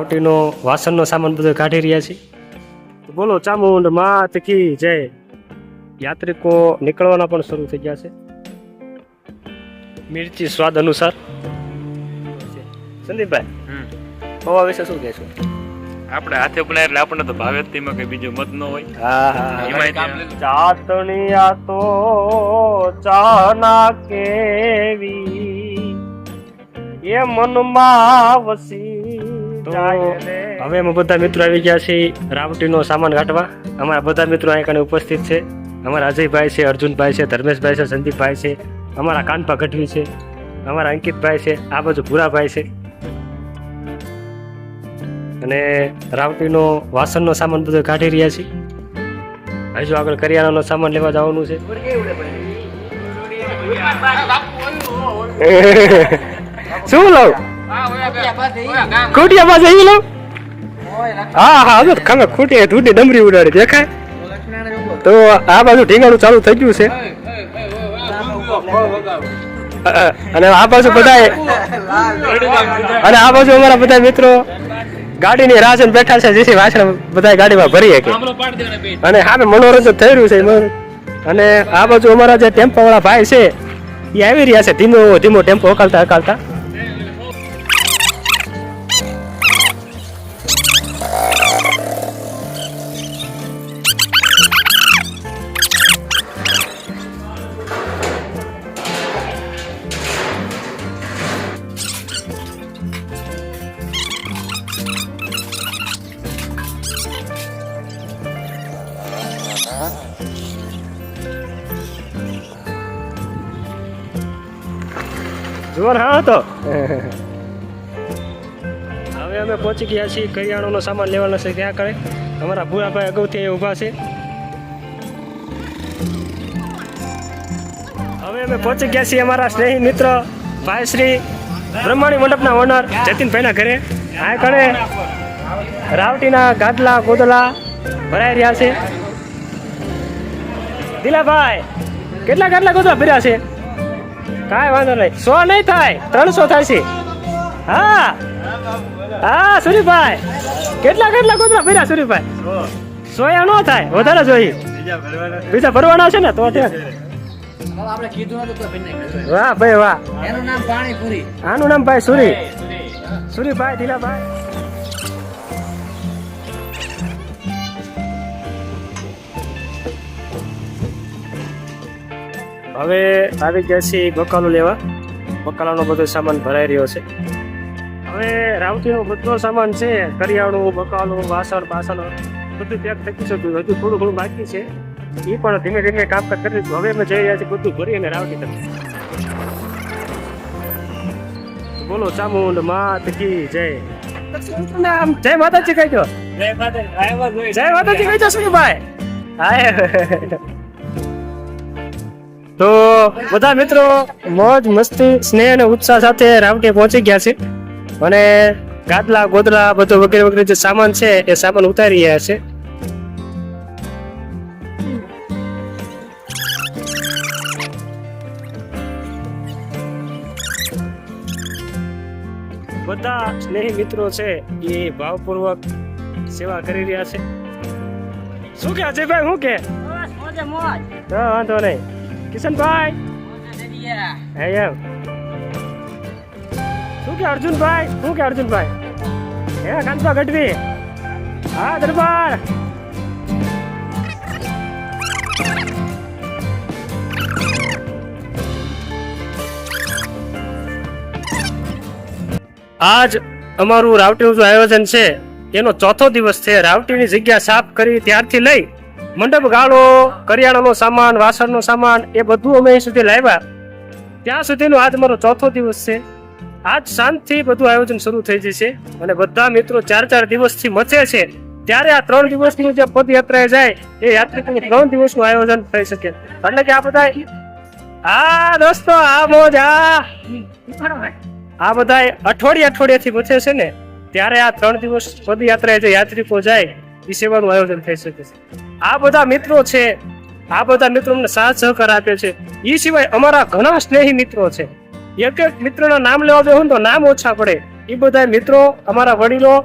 રાવટીનો વાસણનો સામાન બધો કાઢી રહ્યા છીએ તો બોલો ચામુંડ માત કી જય. યાત્રિકો નીકળવાના પણ શરૂ થઈ ગયા છે. મિર્ચી સ્વાદ અનુસાર. સંદીપભાઈ પૌવા વિશે શું કહેશો? આપણે હાથે બનાય એટલે આપણને તો ભાવે તેમાં કઈ બીજો મત ન હોય. ત્યાં ચાતણિયા તો ચાના કેવી. એ મનમાં વસી હવે અમે બધા મિત્રો આવી ગયા છીએ રાવટીનો સામાન કાઢવા. અમારા બધા મિત્રો અહીં કને ઉપસ્થિત છે. અમારા અજયભાઈ છે અર્જુનભાઈ છે ધર્મેશભાઈ છે સંદીપભાઈ છે અમારા કાનપા ગઢવી છે અમારા અંકિતભાઈ છે આ બાજુ ભૂરાભાઈ છે. અને રાવટીનો વાસણનો સામાન બધો કાઢી રહ્યા છીએ. હજુ આગળ કરિયાણાનો સામાન લેવા જવાનું છે. શું લઉં ખૂટિયા પાસે એ લો હા હા હવે ખંગ ખૂટી ધૂટી ડમરી ઉડાડી, દેખાય? તો આ બાજુ ઢીંગાણું ચાલુ થઈ ગયું છે. અને આ બાજુ બધા અને આ બાજુ અમારા બધા મિત્રો ગાડીની રાહ બેઠા છે, જેથી વાસણ બધા ગાડીમાં ભરી શકે. અને સામે મનોરંજન થઈ રહ્યું છે. અને આ બાજુ અમારા જે ટેમ્પો વાળા ભાઈ છે, એ આવી રહ્યા છે, ધીમો ધીમો ટેમ્પો હકાલતા હકાલતા. ને હા તો હવે અમે પહોંચી ગયા છીએ કરિયાણાનો સામાન લેવાનો છે ત્યાં કરે અમારા ભૂરાભાઈ અગાઉથી અહીં ઊભા છે. હવે અમે પહોંચી ગયા છીએ અમારા સ્નેહી મિત્ર ભાઈ શ્રી બ્રહ્માણી મંડપના ઓનર, જતીનભાઈના ઘરે. આ કણે રાવટીના ગાદલા ગોદલા ભરાઈ રહ્યા છે. દિલાભાઈ, કેટલા ગાદલા ગોદલા ભર્યા છે? કાંઈ વાંધો નહીં. સો નહીં થાય ત્રણસો થાય છે. હા. હા સુરીભાઈ. કેટલા કેટલા કૂતરા ભર્યા સુરીભાઈ? સો એ ન થાય વધારે જોઈએ. બીજા ભરવાના છે ને તો છે આપણે કીધું હતું તો ભીને કીધું. વાહ ભાઈ વાહ. એનું નામ પાણીપુરી. આનું નામ ભાઈ સુરી. સુરીભાઈ ધીલાભાઈ હવે આવી ગયા છે બકાલો લેવા. બકાલાનો બધો સામાન ભરાઈ રહ્યો છે. હવે રાવતીનો બધો સામાન છે કરિયાણું બકાલો વાસણ બાસણ બધું પેક થઈ શક્યું હજુ થોડું ઘણું બાકી છે. એ પણ ધીમે ધીમે કામકાજ કરી દીધું હવે અમે જઈ રહ્યા છીએ બધું ભરી અને રાવટી તરફ. બોલો ચામુંડ માત કી જય. આમ જય માતાજી કહી દો. જય માતાજી. કહી દો ભાઈ? હાય તો બધા મિત્રો મોજ મસ્તી સ્નેહ અને ઉત્સાહ સાથે રામટે પહોંચી ગયા છે. અને ગાદલા ગોદલા બધું વગેરે વગેરે જે સામાન છે એ સામાન ઉતારી રહ્યા છે. બધા સ્નેહી મિત્રો છે એ ભાવપૂર્વક સેવા કરી રહ્યા છે. શું કે અજયભાઈ શું કે? હા વાંધો નહીં. કિશનભાઈ. હે એમ શું કે અર્જુનભાઈ? શું કે અર્જુનભાઈ? હે કાંતા ગઢવી. હા દરબાર. આજ અમારું રાવટીનું જે આયોજન છે એનો ચોથો દિવસ છે. રાવટીની જગ્યા સાફ કરી ત્યારથી લઈ મંડપ, ગાળો, કરિયાણાનો સામાન, વાસણનો સામાન, એ બધું અમે અહીં સુધી લાવ્યા. ત્યાં સુધીનો આજ મારો ચોથો દિવસ છે. આજ શાંતથી બધું આયોજન શરૂ થઈ જશે અને બધા મિત્રો ચાર ચાર દિવસથી મચે છે. ત્યારે આ ત્રણ દિવસનું જે પદયાત્રાએ જાય, એ યાત્રિકોનું ત્રણ દિવસનું આયોજન થઈ શકે. એટલે કે આ બધા આ દોસ્તો, આ મોજ, આ આ બધા અઠવાડિયે અઠવાડિયાથી મચે છે ને. ત્યારે આ ત્રણ દિવસ પદયાત્રાએ જે યાત્રિકો જાય સેવાનું આયોજન થઈ શકે છે. આ બધા મિત્રો છે, આ બધા મિત્રો અમને સાથ સહકાર આપે છે. એ સિવાય અમારા ઘણા સ્નેહી મિત્રો છે. એક એક મિત્રના નામ લેવા બેહું તો નામ ઓછા પડે. એ બધા મિત્રો, અમારા વડીલો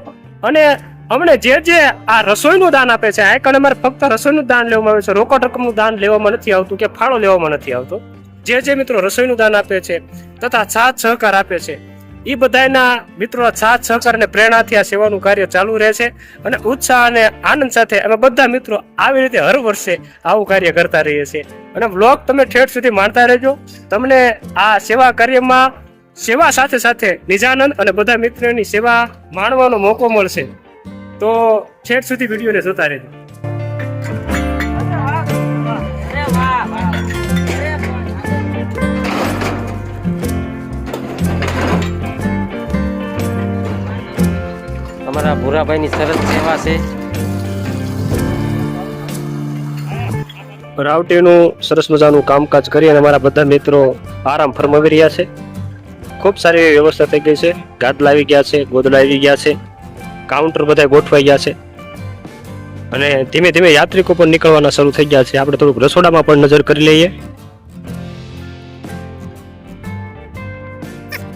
અને અમને જે જે આ રસોઈનું દાન આપે છે, આ કારણે અમારે ફક્ત રસોઈનું દાન લેવામાં આવે છે. રોકડ રકમનું દાન લેવામાં નથી આવતું કે ફાળો લેવામાં નથી આવતો. જે જે મિત્રો રસોઈનું દાન આપે છે તથા સાથ સહકાર આપે છે. એ બધાના મિત્રો સાથ, સહકાર અને પ્રેરણાથી આ સેવાનું કાર્ય ચાલુ રહે છે અને ઉત્સાહ અને આનંદ સાથે અમે બધા મિત્રો આવી રીતે હર વર્ષે આવું કાર્ય કરતા રહીએ છીએ. અને વ્લોગ તમે ઠેઠ સુધી માણતા રહેજો. તમને આ સેવા કાર્યમાં સેવા સાથે સાથે નિજાનંદ અને બધા મિત્રોની સેવા માણવાનો મોકો મળશે. તો છેઠ સુધી વિડીયોને જોતા રહેજો. અમારા ભૂરાભાઈની સરસ સેવા છે. રાવટીનું સરસ મજાનું કામકાજ કરી અને અમારા બધા મિત્રો આરામ ફરમાવી રહ્યા છે. ખૂબ સારી એવી વ્યવસ્થા થઈ ગઈ છે. ગાદલા આવી ગયા છે ગોદડા આવી ગયા છે. કાઉન્ટર બધા ગોઠવાઈ ગયા છે. અને ધીમે ધીમે યાત્રિકો પણ નીકળવાના શરૂ થઈ ગયા છે. આપણે થોડુંક રસોડામાં પણ નજર કરી લઈએ.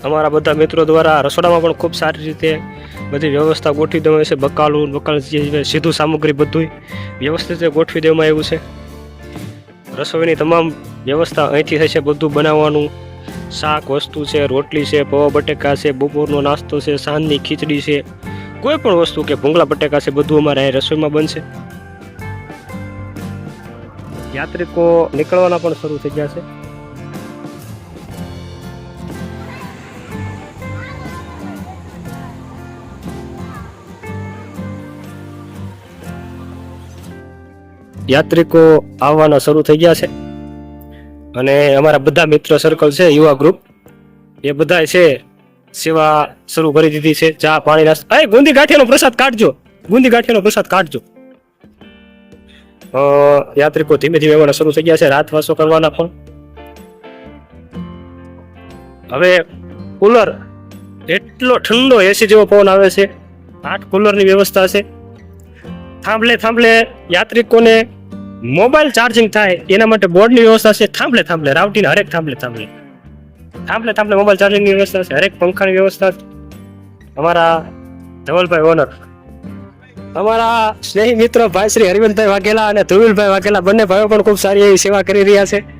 અમારા બધા મિત્રો દ્વારા રસોડામાં પણ ખૂબ સારી રીતે બધી વ્યવસ્થા ગોઠવી દેવામાં આવી છે, બકાલું બકાલ જે સીધું સામગ્રી બધું વ્યવસ્થિત ગોઠવી દેવામાં આવ્યું છે. રસોઈની તમામ વ્યવસ્થા અહીંથી થશે બધું બનાવવાનું. શાક, વસ્તુ છે, રોટલી છે, પૌવા બટેકા છે, બપોરનો નાસ્તો છે, સાંજની ખીચડી છે. કોઈ પણ વસ્તુ કે ભૂંગળા બટેકા છે, બધું અમારે અહીં રસોઈમાં બનશે. યાત્રિકો નીકળવાના પણ શરૂ થઈ ગયા છે. યાત્રિકો આવવાના શરૂ થઈ ગયા છે. અને અમારા બધા મિત્ર સર્કલ છે, યુવા ગ્રુપ એ બધા છે સેવા શરૂ કરી દીધી છે. ચા, પાણી, નાસ્તા. અય ગુંદી ગાંઠિયાનો પ્રસાદ કાઢજો. ગુંદી ગાંઠિયાનો પ્રસાદ કાઢજો. યાત્રિકો ધીમે ધીમે આવવાના શરૂ થઈ ગયા છે. રાતવાસો કરવાના પણ. હવે કુલર એટલો ઠંડો એસી જેવો પવન આવે છે. આઠ કુલરની વ્યવસ્થા છે. થાંભલે થાંભલે યાત્રિકોને મોબાઈલ ચાર્જિંગ થાય, એના માટે બોર્ડની વ્યવસ્થા છે. થાંભલે થાંભલે, રાવટીને હરેક થાંભલે થાંભલે. થાંભલે થાંભલે મોબાઈલ ચાર્જિંગની વ્યવસ્થા છે, હરેક પંખાની વ્યવસ્થા અમારા ધવલભાઈ ઓનર અમારા સ્નેહી મિત્ર ભાઈ શ્રી હરિવંતભાઈ વાઘેલા અને ધ્રુવિલભાઈ વાઘેલા બંને ભાઈઓ પણ ખૂબ સારી એવી સેવા કરી રહ્યા છે.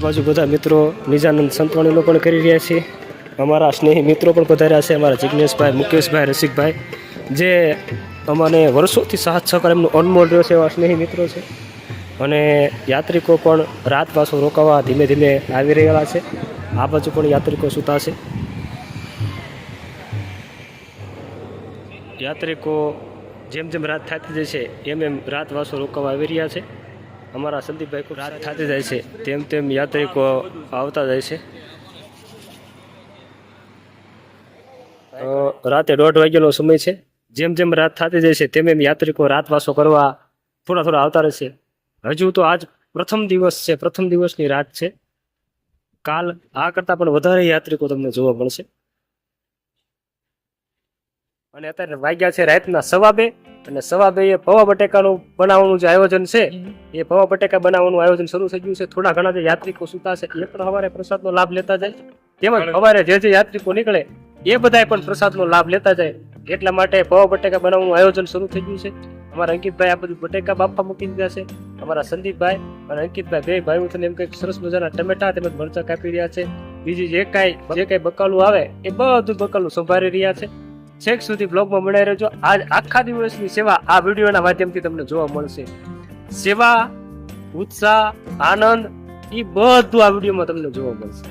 આ બાજુ બધા મિત્રો નિજાનંદ સંતવાણીનો પણ કરી રહ્યા છે. અમારા સ્નેહી મિત્રો પણ પધાર્યા છે, અમારા જિજ્ઞેશભાઈ મુકેશભાઈ, રસિકભાઈ. જે અમને વર્ષોથી સાથ સહકાર એમનો અનમોલ રહ્યો છે, એવા સ્નેહી મિત્રો છે. અને યાત્રિકો પણ રાત પાછો રોકાવા ધીમે ધીમે આવી રહેલા છે. આ બાજુ પણ યાત્રિકો સૂતા છે યાત્રિકો જેમ જેમ રાત થતી છે, એમ એમ રાતવાસો રોકાવા આવી રહ્યા છે. અમારા સંદીપભાઈ રાત થતી જાય છે. તેમ તેમ યાત્રિકો આવતા જાય છે. રાતે દોઢ વાગ્યાનો સમય છે. જેમ જેમ રાત થતી જાય છે, તેમ એમ યાત્રિકો રાતવાસો કરવા થોડા થોડા આવતા રહેશે હજુ તો આજ પ્રથમ દિવસ છે. પ્રથમ દિવસની રાત છે. કાલ આ કરતાં પણ વધારે યાત્રિકો તમને જોવા મળશે. અને અત્યારે વાગ્યા છે રાતના સવા બે. અને સવા બે પવા બટેકાનું બનાવવાનું જે આયોજન છે એ પવા બટેકા બનાવવાનું આયોજન શરૂ થઈ ગયું છે. થોડા ઘણા જે યાત્રિકો સુતા છે એ પણ સવારે પ્રસાદનો લાભ લેતા જાય. તેમજ સવારે જે જે યાત્રિકો નીકળે એ બધાય પણ પ્રસાદનો લાભ લેતા જાય. એટલા માટે પવા બટેકા બનાવવાનું આયોજન શરૂ થઈ ગયું છે. અમારા અંકિતભાઈ આ બધું બટેકા બાફા મૂકી દીધા છે. અમારા સંદીપભાઈ અને અંકિતભાઈ બે ભાઈઓ થઈને એમ કંઈક સરસ મજાના ટમેટા તેમજ મરચા કાપી રહ્યા છે. બીજી જે કાંઈ જે કાંઈ બકાલું આવે એ બધું બકાલું સંભાળી રહ્યા છે. છેક સુધી બ્લોગમાં બનાવી રહેજો. આજ આખા દિવસની સેવા આ વિડીયોના માધ્યમથી તમને જોવા મળશે. સેવા, ઉત્સાહ, આનંદ એ બધું આ વિડીયોમાં તમને જોવા મળશે.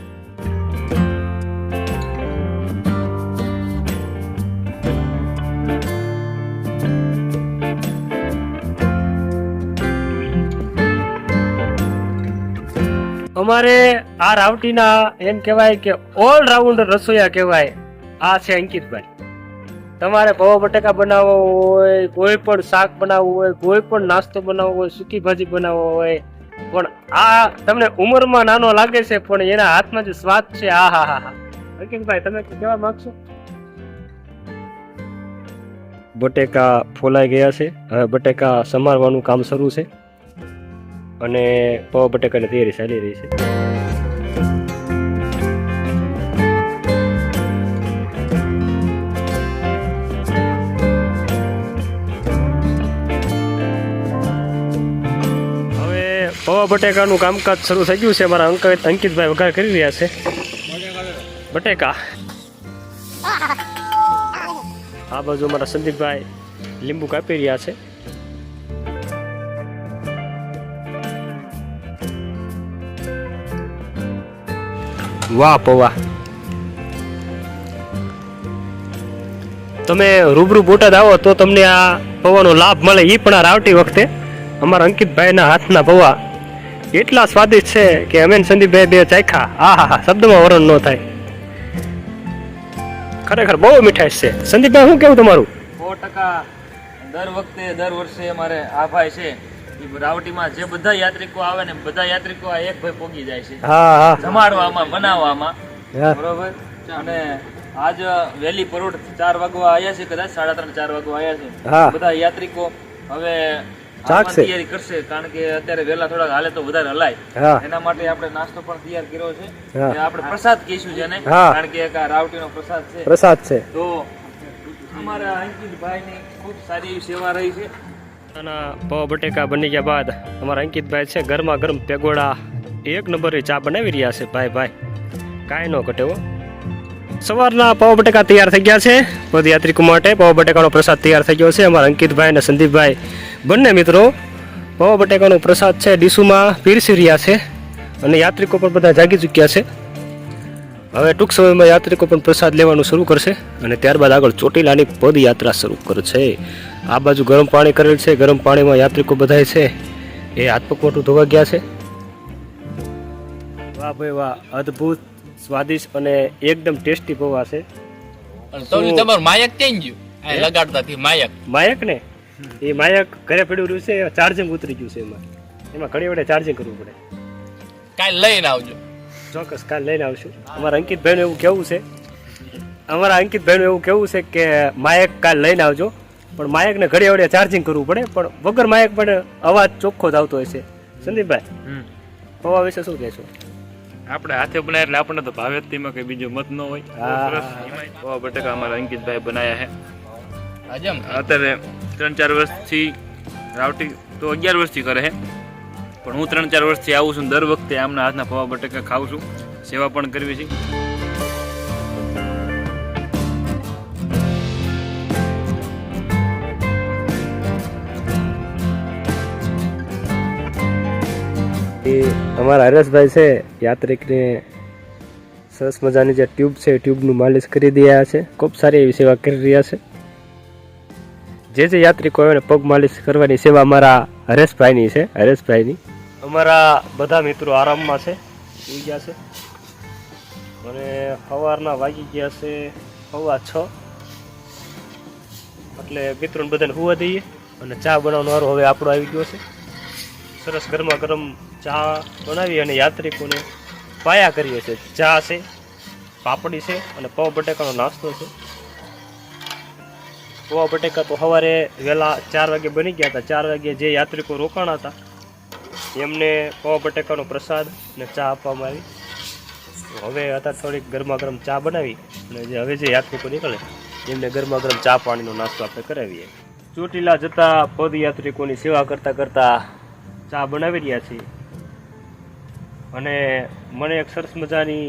અમારે આ રાવટીના એમ કહેવાય કે ઓલ રાઉન્ડર રસોઈયા કહેવાય. આ છે અંકિતભાઈ. તમારે પૌવા બટેકા બનાવવો હોય, કોઈ પણ શાક બનાવવું હોય, કોઈ પણ નાસ્તો બનાવવો હોય, સૂકી ભાજી બનાવવો હોય, પણ આ તમને ઉંમરમાં નાનો લાગે છે, પણ એના હાથમાં જે સ્વાદ છે, આ હા હા હા. અંકિતભાઈ તમે કહેવા માંગશો? બટેકા ફોલાઈ ગયા છે. હવે બટેકા સમારવાનું કામ શરૂ છે. અને પૌવા બટેકાની તૈયારી ચાલી રહી છે. પૌવા બટેકાનું કામકાજ શરૂ થઈ ગયું છે. મારા અંકિત અંકિતભાઈ વઘાર કરી રહ્યા છે. બટેકા. આ બાજુ અમારા સંદીપભાઈ લીંબુ કાપી રહ્યા છે. વાહ, પૌવા. તમે રૂબરૂ બોટાદ આવો તો તમને આ પૌવાનો લાભ મળે એ પણ આ રાવટી વખતે અમારા અંકિતભાઈના હાથના પૌવા. એટલા સ્વાદિષ્ટ છે કે અમે સંદીપભાઈ બે ચાખ્યા આ હા હા શબ્દમાં વર્ણન ન થાય. ખરેખર બહુ મીઠાશ છે. સંદીપભાઈ શું કેવું તમારું? સો ટકા. દર વખતે દર વર્ષે અમારે આ ભાઈ છે રાવટીમાં જે બધા યાત્રિકો આવે ને બધા યાત્રિકો આ એક ભાઈ પોગી જાય છે. હા હા. જમાડવામાં મનાવવામાં. બરોબર? અને આજ વહેલી પરોઢ ચાર વાગવા આવ્યા છે કદાચ સાડા ત્રણ ચાર વાગવા આવ્યા છે. બધા યાત્રિકો હવે જાગશે. તૈયારી કરશે કારણ કે અત્યારે વેલા થોડા હાલે તો વધારે હલાય. હા. એના માટે આપણે નાસ્તો પણ તૈયાર કર્યો છે. હા. આપણે પ્રસાદ કહીશું જેને હા. કારણ કે એક રાવટીનો પ્રસાદ છે. પ્રસાદ છે. તો અમારા અંકિતભાઈની ખૂબ સારી એવી સેવા રહી છે. અને પૌવા બટેકા બની ગયા બાદ અમારા અંકિતભાઈ છે ગરમા ગરમ પેગોડા એક નંબરની ચા બનાવી રહ્યા છે. ભાઈ ભાઈ કાંઈ ન ઘટે હો. સવારના પાવ બટેકા તૈયાર થઈ ગયા છે. પદયાત્રિકો માટે પાવ બટેકાનો પ્રસાદ તૈયાર થઈ ગયો છે. અમારા અંકિતભાઈ અને સંદીપભાઈ બંને મિત્રો પૌવા બટેકાનો પ્રસાદ છે ડીશુમાં પીરસી રહ્યા છે અને યાત્રિકો પણ બધા જાગી ચૂક્યા છે. હવે ટૂંક સમયમાં યાત્રિકો પણ પ્રસાદ લેવાનું શરૂ કરશે અને ત્યારબાદ આગળ ચોટીલાની પદયાત્રા શરૂ કરશે. આ બાજુ ગરમ પાણી કરેલ છે ગરમ પાણીમાં યાત્રિકો બધાય છે. એ હાથ પગ મોટું ધોવા ગયા છે. વાહ ભાઈ વાહ અદ્ભુત સ્વાદિષ્ટ અને એકદમ ટેસ્ટી પૌવા છે. તમારું માયક ક્યાં ગયું? લગાડતા માયક. માયક ને? એ માયક ઘરે પડ્યું રહ્યું છે ચાર્જિંગ ઉતરી ગયું છે એમાં. એમાં ઘણી વડે ચાર્જિંગ કરવું પડે. કાલ લઈને આવજો. ચોક્કસ કાલ લઈને આવશું. અમારા અંકિતભાઈનું એવું કેવું છે અમારા અંકિતભાઈનું એવું કેવું છે કે માયક કાલ લઈને આવજો. પણ માયકને ઘડી વડે ચાર્જિંગ કરવું પડે પણ વગર માયક પણ અવાજ ચોખ્ખો જ આવતો હોય છે. સંદીપભાઈ હમ. પૌવા વિશે શું કહેશો? આપણે હાથે બનાવ્યા એટલે આપણને તો ભાવે તેમાં કઈ બીજો મત ન હોય. પૌવા બટેકા અમારા અંકિતભાઈ બનાયા છે. અત્યારે ત્રણ ચાર વર્ષથી રાવટી તો અગિયાર વર્ષથી કરે છે. પણ હું ત્રણ ચાર વર્ષથી આવું છું દર વખતે આમના હાથના ફવા બટેકા ખાઉં છું. સેવા પણ કરવી છે. અમારા હરેશભાઈ છે, યાત્રિકને સરસ મજાની જે ટ્યુબ છે ટ્યુબનું માલિશ કરી રહ્યા છે. ખૂબ સારી એવી સેવા કરી રહ્યા છે. જે જે યાત્રિકો આવે ને પગ માલિશ કરવાની સેવા અમારા હરેશભાઈની છે, હરેશભાઈની. અમારા બધા મિત્રો આરામમાં છે, સુઈ ગયા છે. અને સવારના વાગી ગયા છે સવા છ. એટલે મિત્રોને બધાને હોવા દઈએ અને ચા બનાવવાનો વારો હવે આપણો આવી ગયો છે. સરસ ગરમા ગરમ ચા બનાવી અને યાત્રિકોને પાયા કરીએ છીએ. ચા છે, પાપડી છે અને પવ બટેકાનો નાસ્તો છે. પૌવા બટેકા તો સવારે વહેલા ચાર વાગે બની ગયા હતા. ચાર વાગે જે યાત્રિકો રોકાણા હતા, એમને પૌવા બટેકાનો પ્રસાદ અને ચા આપવામાં આવી. હવે હતા થોડીક ગરમા ગરમ ચા બનાવી અને જે હવે જે યાત્રિકો નીકળે, એમને ગરમા ગરમ ચા પાણીનો નાસ્તો આપણે કરાવીએ. ચોટીલા જતા પદયાત્રિકોની સેવા કરતાં કરતાં ચા બનાવી રહ્યા છીએ. અને મને એક સરસ મજાની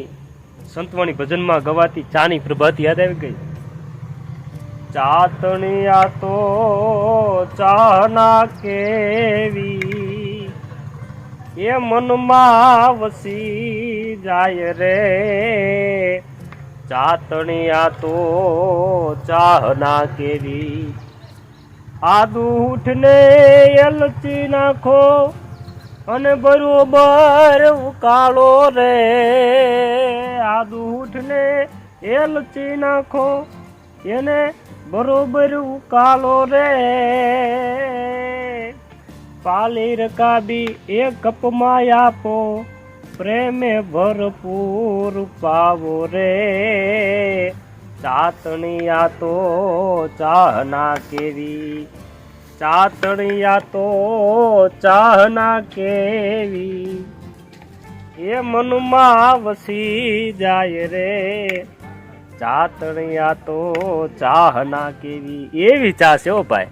સંતવાણી ભજનમાં ગવાતી ચાની પ્રભાત યાદ આવી ગઈ? ચાતણી આ તો ચાના કેવી? એ મનમાં વસી જાય રે. ચાતણિયા આ તો ચાહના કેવી? આદુ ઉઠને એલચી નાખો અને બરોબર ઉકાળો રે. આદુ ઉઠને એલચી નાખો, એને બરોબર કાલો રે. પાલી રકાબી એક કપમાં આપો, પ્રેમે ભરપૂર પાવો રે. ચાતણિયા તો ચાહના કેવી, ચાતણિયા તો ચાહના કેવી. એ મનમાં વસી જાય રે. ચાતણી તણિયા તો ચાહના કેવી? એવી ચા છે ભાઈ.